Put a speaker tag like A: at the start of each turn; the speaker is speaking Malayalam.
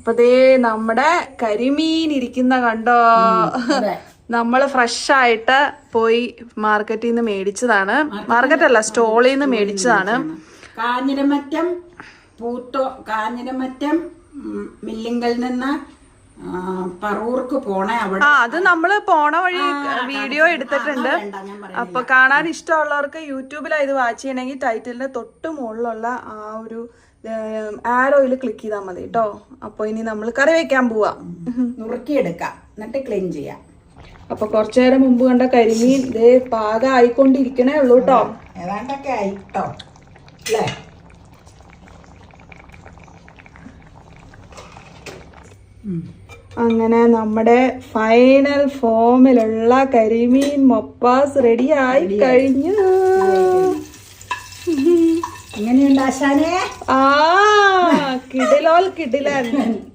A: അപ്പൊ ദേ നമ്മുടെ കരിമീൻ ഇരിക്കുന്ന കണ്ടോ?
B: നമ്മൾ
A: നമ്മൾ ഫ്രഷ് ആയിട്ട് പോയി മാർക്കറ്റിൽ നിന്ന് മേടിച്ചതാണ്. മാർക്കറ്റ് അല്ല സ്റ്റോളിൽ നിന്ന് മേടിച്ചതാണ്.
B: കാഞ്ഞിരമറ്റം പൂത്തോ കാഞ്ഞിരമറ്റം മില്ലിങ്ങൽ മില്ലിങ്കൽ നിന്ന് ആ, പറവൂർക്ക് പോണേ അവിടെ.
A: ആ അത് നമ്മൾ പോണ വഴി വീഡിയോ എടുത്തിട്ടുണ്ട്. അപ്പൊ കാണാൻ ഇഷ്ടമുള്ളവർക്ക് യൂട്യൂബിലാണ് ഇത് വാച്ച് ചെയ്യണമെങ്കിൽ ടൈറ്റിലിന്റെ തൊട്ട് മുകളിലുള്ള ആ ഒരു ആരോയിൽ ക്ലിക്ക് ചെയ്താൽ മതി കേട്ടോ അപ്പൊ ഇനി നമ്മൾ കറി വെക്കാൻ പോവാ.
B: നുറുക്കിയെടുക്കാം. എന്നിട്ട് ക്ലീൻ ചെയ്യാം.
A: അപ്പൊ കുറച്ചു നേരം മുമ്പ് കണ്ട കരിമീൻ ഇതേ പാകം ആയിക്കൊണ്ടിരിക്കണേ ഉള്ളൂ കേട്ടോ
B: ഏതാണ്ടൊക്കെ ആയിട്ടോ. അല്ലേ?
A: അങ്ങനെ നമ്മുടെ ഫൈനൽ ഫോമിലുള്ള കരിമീൻ മൊപ്പാസ് റെഡി ആയി കഴിഞ്ഞു.
B: എങ്ങനെയുണ്ട് ആശാനെ?
A: ആ കിടിലോൽ കിടിലൻ.